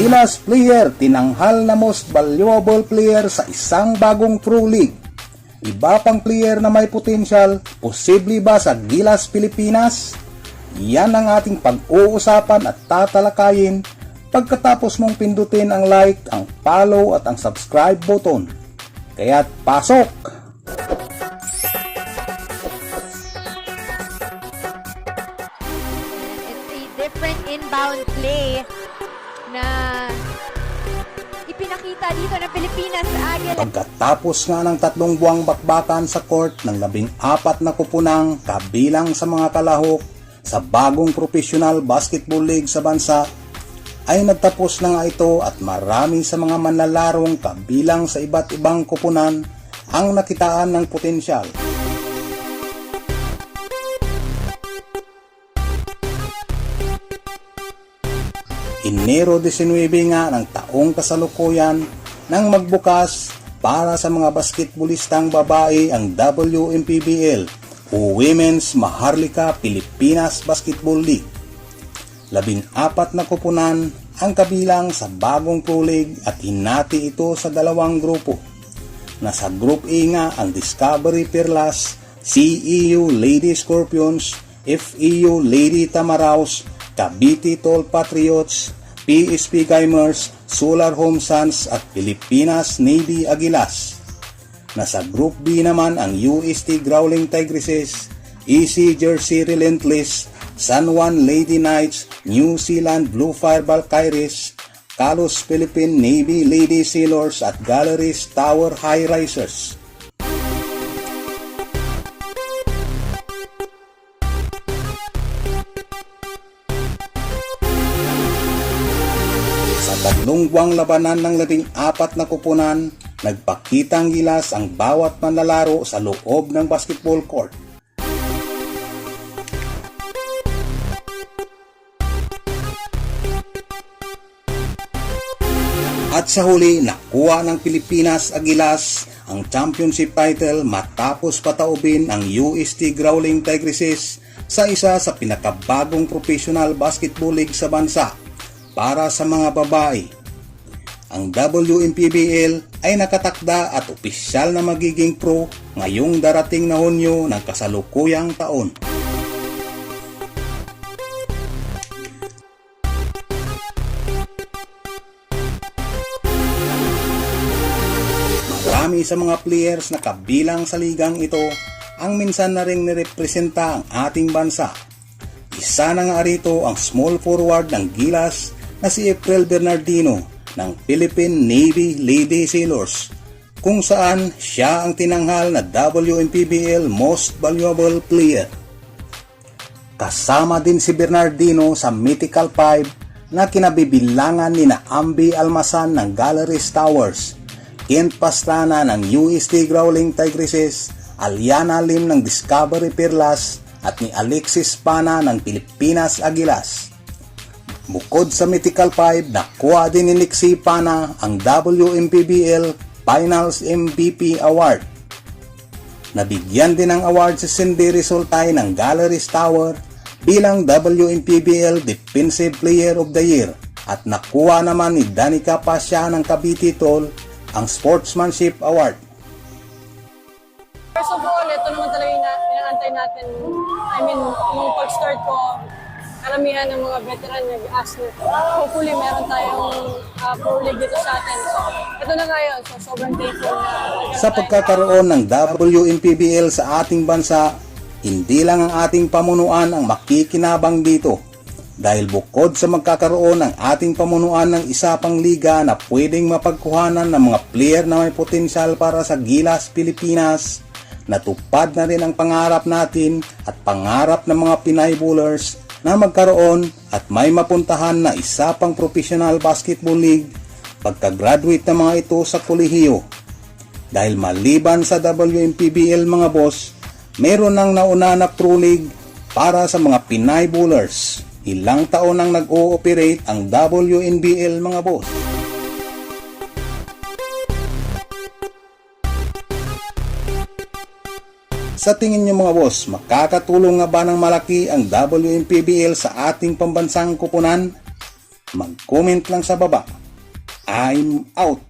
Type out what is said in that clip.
Gilas player tinanghal na most valuable player sa isang bagong Pro League. Iba pang player na may potential, posible ba sa Gilas Pilipinas? Yan ang ating pag-uusapan at tatalakayin pagkatapos mong pindutin ang like, ang follow at ang subscribe button. Kaya't pasok! It's a different inbound play na ipinakita dito ng Pilipinas Agil. Pagkatapos nga ng tatlong buwang bakbakan sa court ng labing apat na kupunang kabilang sa mga kalahok sa bagong professional basketball league sa bansa, ay nagtapos na nga ito at marami sa mga manlalarong kabilang sa iba't ibang kupunan ang nakitaan ng potensyal. Enero 19 nga ng taong kasalukuyan nang magbukas para sa mga basketballistang babae ang WMPBL o Women's Maharlika Pilipinas Basketball League. Labing apat na kupunan ang kabilang sa bagong Pro League at hinati ito sa dalawang grupo. Nasa Group A nga ang Discovery Perlas, CEU Lady Scorpions, FEU Lady Tamaraos, Cavite Tall Patriots, PSP Gamers, Solar Home Suns at Pilipinas Navy Agilas. Nasa Group B naman ang UST Growling Tigresses, EC Jersey Relentless, San Juan Lady Knights, New Zealand Blue Fire Valkyries, Kalos Philippine Navy Lady Sailors at Galleries Tower High Risers. Buwang labanan ng labing apat na kupunan, nagpakitang gilas ang bawat manlalaro sa loob ng basketball court. At sa huli, nakuha ng Pilipinas Agilas ang championship title matapos pataubin ang UST Growling Tigresses sa isa sa pinakabagong professional basketball league sa bansa para sa mga babae. Ang WMPBL ay nakatakda at opisyal na magiging pro ngayong darating na Hunyo ng kasalukuyang taon. Marami sa mga players na kabilang sa ligang ito ang minsan na ring nirepresenta ang ating bansa. Isa na nga rito ang small forward ng Gilas na si April Bernardino ng Philippine Navy Lady Sailors kung saan siya ang tinanghal na WMPBL Most Valuable Player. Kasama din si Bernardino sa Mythical 5 na kinabibilangan ni na Ambi Almasan ng Galleries Towers, Kent Pastrana ng UST Growling Tigresses, Aliana Lim ng Discovery Perlas at ni Alexis Pana ng Pilipinas Agilas. Bukod sa Mythical 5, nakuha din ni Lixie Pana ang WMPBL Finals MVP Award. Nabigyan din ng award si Cindy Resultay ng Galleries Tower bilang WMPBL Defensive Player of the Year at nakuha naman ni Danica Pasya ng Cavite Tol ang Sportsmanship Award. First of all, ito naman talaga yung ina- inaantay natin. I mean, nung pag-start ko, karamihan ng mga veteran nag-ask na, hopefully meron tayong uh, pro league dito sa atin. So, ito na ngayon. So, sobrang thankful na. Sa pagkakaroon ng WMPBL sa ating bansa, hindi lang ang ating pamunuan ang makikinabang dito. Dahil bukod sa magkakaroon ng ating pamunuan ng isa pang liga na pwedeng mapagkuhanan ng mga player na may potensyal para sa Gilas Pilipinas, natupad na rin ang pangarap natin at pangarap ng mga Pinay Bowlers na magkaroon at may mapuntahan na isa pang professional basketball league pagka-graduate ng mga ito sa kolehiyo. Dahil maliban sa WMPBL mga boss, meron ng nauna na Pro League para sa mga Pinay Bowlers. Ilang taon nang nag-ooperate ang WNBL mga boss. Sa tingin niyo mga boss, makakatulong nga ba ng malaki ang WMPBL sa ating pambansang kupunan? mag-comment lang sa baba. I'm out!